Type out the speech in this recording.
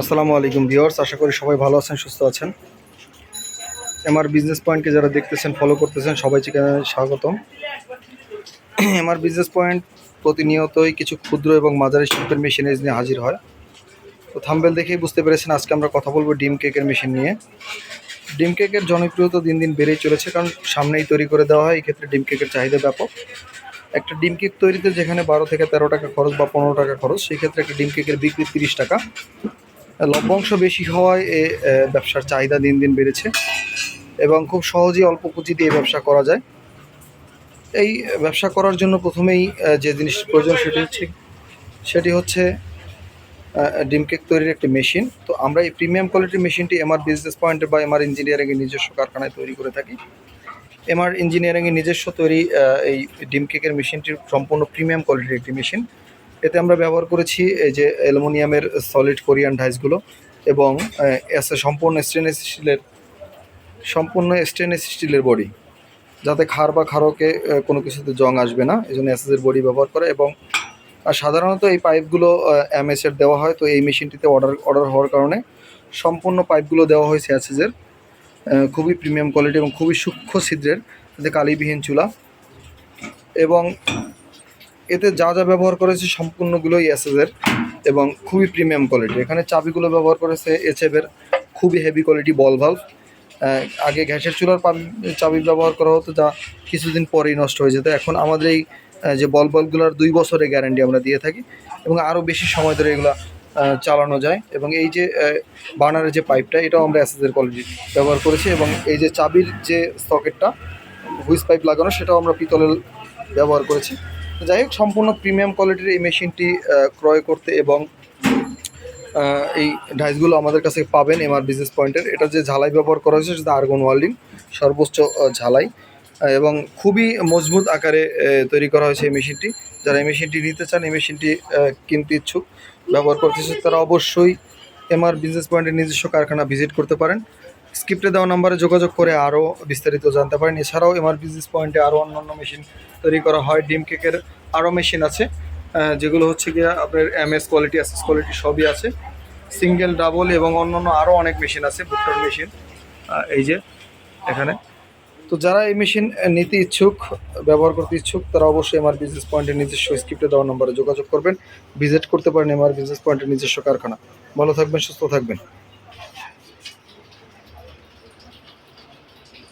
আসসালামু আলাইকুম ভিউয়ার্স, আশা করি সবাই ভালো আছেন, সুস্থ আছেন। এমআর বিজনেস পয়েন্টকে যারা দেখতেছেন ফলো করতেছেন সবাই সবাইকে স্বাগতম। আমার বিজনেস পয়েন্ট প্রতিনিয়তই কিছু ক্ষুদ্র এবং মাঝারি শিল্পের মেশিনারিজ নিয়ে হাজির হয়। তো থাম্বেল দেখেই বুঝতে পেরেছেন, আজকে আমরা কথা বলব ডিম কেকের মেশিন নিয়ে। ডিম কেকের জনপ্রিয়তা দিন দিন বেড়েই চলেছে, কারণ সামনেই তৈরি করে দেওয়া হয়, এক্ষেত্রে ডিম কেকের চাহিদা ব্যাপক। একটা ডিম কেক তৈরিতে যেখানে বারো থেকে তেরো টাকা খরচ বা পনেরো টাকা খরচ, সেই ক্ষেত্রে একটা ডিম কেকের বিক্রি তিরিশ টাকা। লভ্যাংশ বেশি হওয়ায় এ ব্যবসার চাহিদা দিন দিন বেড়েছে এবং খুব সহজেই অল্প পুঁজি দিয়ে ব্যবসা করা যায়। এই ব্যবসা করার জন্য প্রথমেই যে জিনিস প্রয়োজন সেটি হচ্ছে সেটি হচ্ছে ডিম কেক তৈরির একটি মেশিন। তো আমরা এই প্রিমিয়াম কোয়ালিটির মেশিনটি এমআর বিজনেস পয়েন্টে বা এমআর ইঞ্জিনিয়ারিংয়ের নিজস্ব কারখানায় তৈরি করে থাকি। এমআর ইঞ্জিনিয়ারিংয়ের নিজস্ব তৈরি এই ডিম কেকের মেশিনটি সম্পূর্ণ প্রিমিয়াম কোয়ালিটির একটি মেশিন। এতে আমরা ব্যবহার করেছি এই যে অ্যালুমিনিয়ামের সলিড কোরিয়ান ডাইসগুলো এবং সম্পূর্ণ স্টেনলেস স্টিলের সম্পূর্ণ স্টেনলেস স্টিলের বডি যাতে খার বা খারকে কোনো কিছুতে জং আসবে না এই জন্য এসএসের বডি ব্যবহার করে এবং, আর সাধারণত এই পাইপগুলো এমএস এর দেওয়া হয়, তো এই মেশিনটিতে অর্ডার অর্ডার হওয়ার কারণে সম্পূর্ণ পাইপগুলো দেওয়া হয়েছে এসএসের খুবই প্রিমিয়াম কোয়ালিটি এবং খুবই সূক্ষ্ম ছিদ্রের, এতে কালিবিহীন চুলা এবং এতে যা যা ব্যবহার করেছে সম্পূর্ণগুলোই এসএসের এবং খুবই প্রিমিয়াম কোয়ালিটি এখানে চাবিগুলো ব্যবহার করেছে এচএফের খুবই হেভি কোয়ালিটি বল ভাল্ভ আগে গ্যাসের চুলার চাবি ব্যবহার করা হতো যা কিছুদিন পরেই নষ্ট হয়ে যেত। এখন আমাদের এই যে বল বাল্বগুলোর দুই বছরের গ্যারান্টি আমরা দিয়ে থাকি এবং আরও বেশি সময় ধরে এগুলো চালানো যায় এবং এই যে বার্নারের যে পাইপটা এটাও আমরা এসএসের কোয়ালিটি ব্যবহার করেছি এবং এই যে চাবির যে সকেটটা হুইস পাইপ লাগানো, সেটাও আমরা পিতলের ব্যবহার করেছি। যাই হোক, সম্পূর্ণ প্রিমিয়াম কোয়ালিটির এই মেশিনটি ক্রয় করতে এবং এই ডাইসগুলো আমাদের কাছে পাবেন এমআর বিজনেস পয়েন্টের এটা যে ঝালাই ব্যবহার করা হয়েছে, সেটা আর্গন ওয়ার্ল্ডিং সর্বোচ্চ ঝালাই। এবং খুবই মজবুত আকারে তৈরি করা হয়েছে এই মেশিনটি। যারা এই মেশিনটি নিতে চান, এই মেশিনটি কিনতে ইচ্ছুক, ব্যবহার করতে ইচ্ছুক, তারা অবশ্যই এমআর বিজনেস পয়েন্টের নিজস্ব কারখানা ভিজিট করতে পারেন। স্ক্রিপ্টে দেওয়া নাম্বারে যোগাযোগ করে আরও বিস্তারিত জানতে পারেন। এছাড়াও এমআর বিজনেস পয়েন্টে আরও অন্যান্য মেশিন তৈরি করা হয়। ডিম কেকের আরও মেশিন আছে যেগুলো হচ্ছে গিয়ে আপনার এমএস কোয়ালিটি, এসএস কোয়ালিটি সবই আছে। সিঙ্গেল, ডাবল এবং অন্যান্য আরও অনেক মেশিন আছে ভুট্টার মেশিন এই যে এখানে। তো যারা এই মেশিন নিতে ইচ্ছুক, ব্যবহার করতে ইচ্ছুক, তারা অবশ্যই এমআর বিজনেস পয়েন্টের নিজস্ব স্ক্রিপ্টে দেওয়া নম্বরে যোগাযোগ করবেন। ভিজিট করতে পারেন এমআর বিজনেস পয়েন্টের নিজস্ব কারখানা। ভালো থাকবেন, সুস্থ থাকবেন।